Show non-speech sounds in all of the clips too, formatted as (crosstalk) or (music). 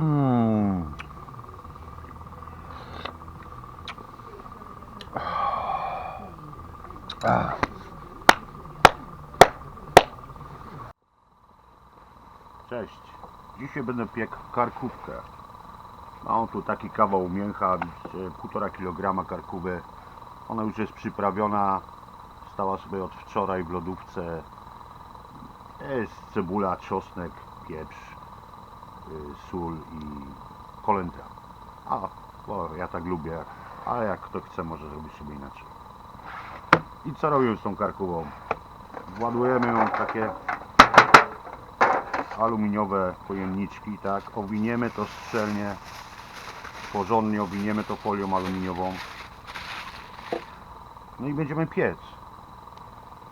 Cześć. Dzisiaj będę piekł karkówkę. Mam tu taki kawał mięcha, widzicie, półtora kilograma karkówy. Ona już jest przyprawiona. Stała sobie od wczoraj w lodówce. Jest cebula, czosnek, pieprz, sól i kolendra. A, bo ja tak lubię, a jak kto chce, może zrobić sobie inaczej. I co robimy z tą karkówą? Władujemy ją w takie aluminiowe pojemniczki, tak? Owiniemy to szczelnie, porządnie owiniemy to folią aluminiową. No i będziemy piec.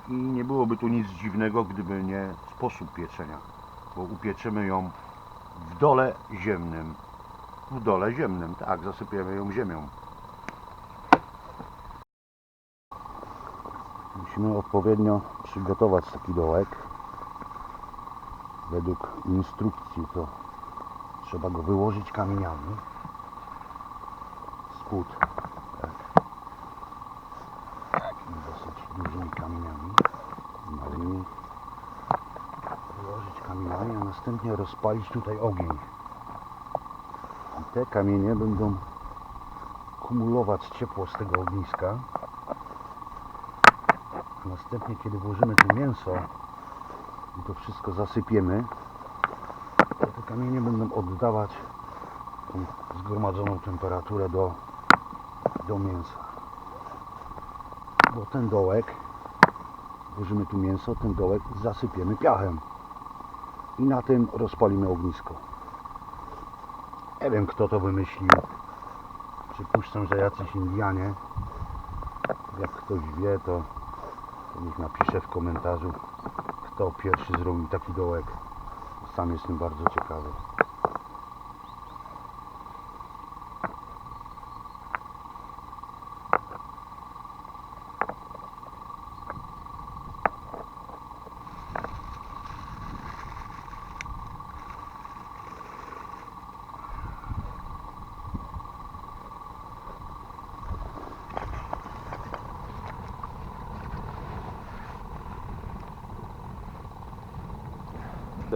I nie byłoby tu nic dziwnego, gdyby nie sposób pieczenia, bo upieczymy ją w dole ziemnym. W dole ziemnym, tak, zasypiemy ją ziemią. Musimy odpowiednio przygotować taki dołek. Według instrukcji to trzeba go wyłożyć kamieniami. Spód. Tak. Takimi dosyć dużymi kamieniami. Małymi. Następnie rozpalić tutaj ogień. I te kamienie będą kumulować ciepło z tego ogniska. Następnie, kiedy włożymy tu mięso i to wszystko zasypiemy, to te kamienie będą oddawać tą zgromadzoną temperaturę do, do mięsa. Bo ten dołek, włożymy tu mięso, ten dołek zasypiemy piachem i na tym rozpalimy ognisko. Nie wiem kto to wymyślił. Przypuszczam, że jacyś Indianie. Jak ktoś wie, to, niech napisze w komentarzu, kto pierwszy zrobił taki dołek. Sam jestem bardzo ciekawy.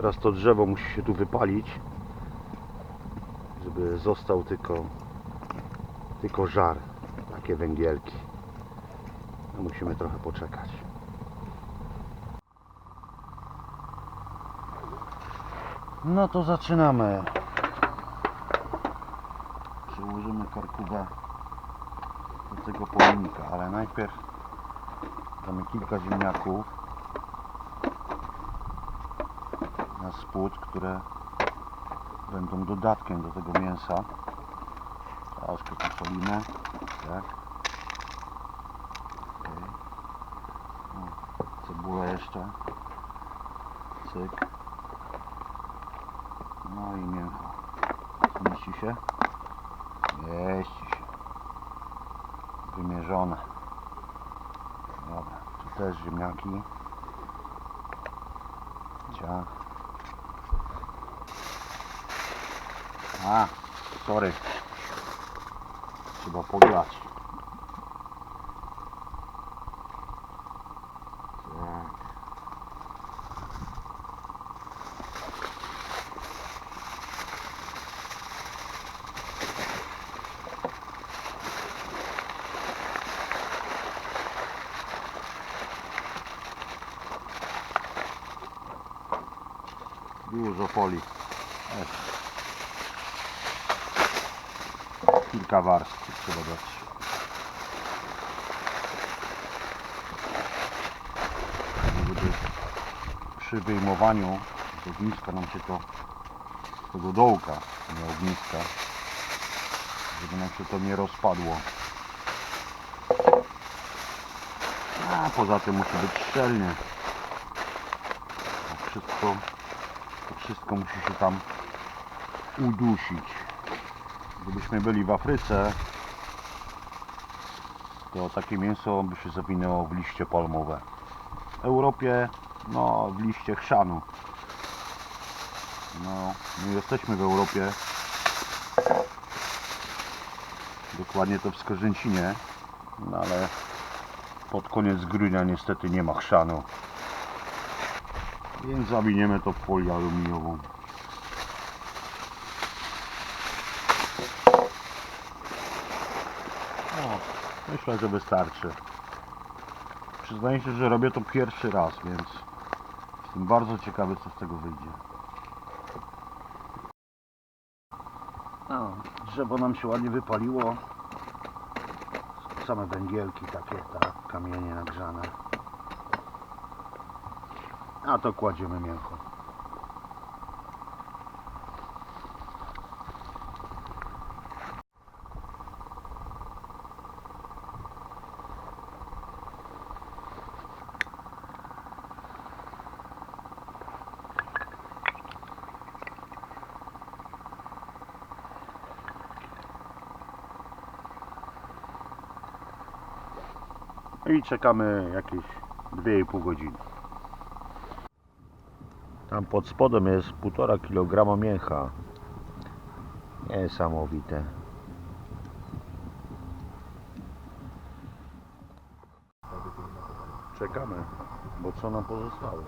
Teraz to drzewo musi się tu wypalić, żeby został tylko, tylko żar, takie węgielki. No musimy trochę poczekać. No to zaczynamy. Przełożymy karkówę do tego pojemnika, ale najpierw damy kilka ziemniaków na spód, które będą dodatkiem do tego mięsa. Troszkę posolimy, tak. Okej. O, Cebulę jeszcze. Cyk. No i mięcho. Mieści się? Mieści się. Wymierzone. Dobra, tu też ziemniaki. Ciach. A, sorry. Trzeba pograć. Dużo folii. Kilka warstw trzeba dać. Żeby przy wyjmowaniu z ogniska nam się to z tego dołka, nie ogniska, żeby nam się to nie rozpadło. A poza tym musi być szczelnie. To wszystko, to wszystko musi się tam udusić. Gdybyśmy byli w Afryce, to takie mięso by się zawinęło w liście palmowe. W Europie, no w liście chrzanu. No, nie jesteśmy w Europie. Dokładnie to w Skorzęcinie, no ale pod koniec grudnia niestety nie ma chrzanu. Więc zawiniemy to w folię aluminiową. No, myślę, że wystarczy. Przyznaję się, że robię to pierwszy raz, więc jestem bardzo ciekawy, co z tego wyjdzie. No, drzewo nam się ładnie wypaliło. Same węgielki takie, tak, kamienie nagrzane. A to kładziemy mięcho. I czekamy jakieś 2,5 godziny. Tam pod spodem jest 1,5 kg mięcha. Niesamowite. Czekamy, bo co nam pozostało?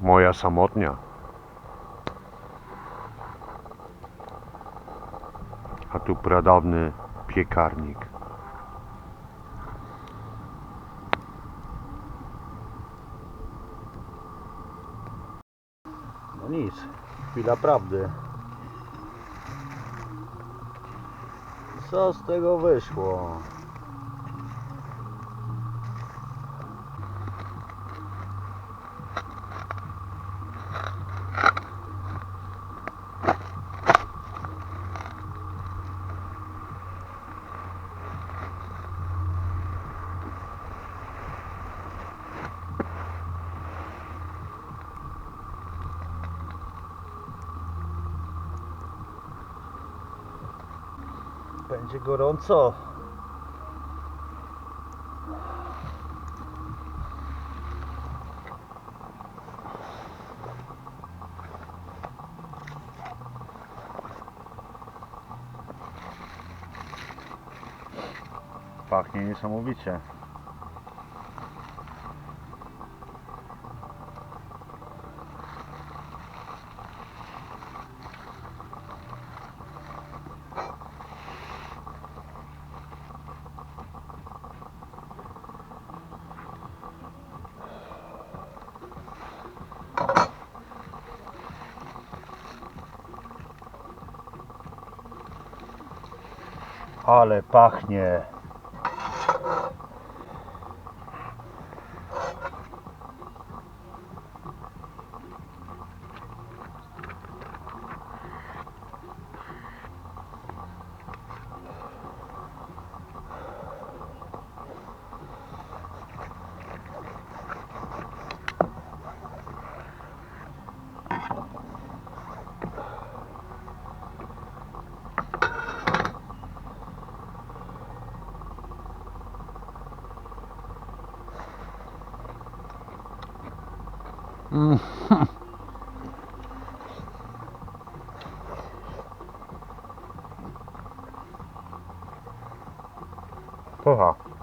Moja samotnia. A tu pradawny piekarnik. Nic, chwila prawdy. Co z tego wyszło? Będzie gorąco. Pachnie niesamowicie. Ale pachnie. Pycha. (laughs) Mm.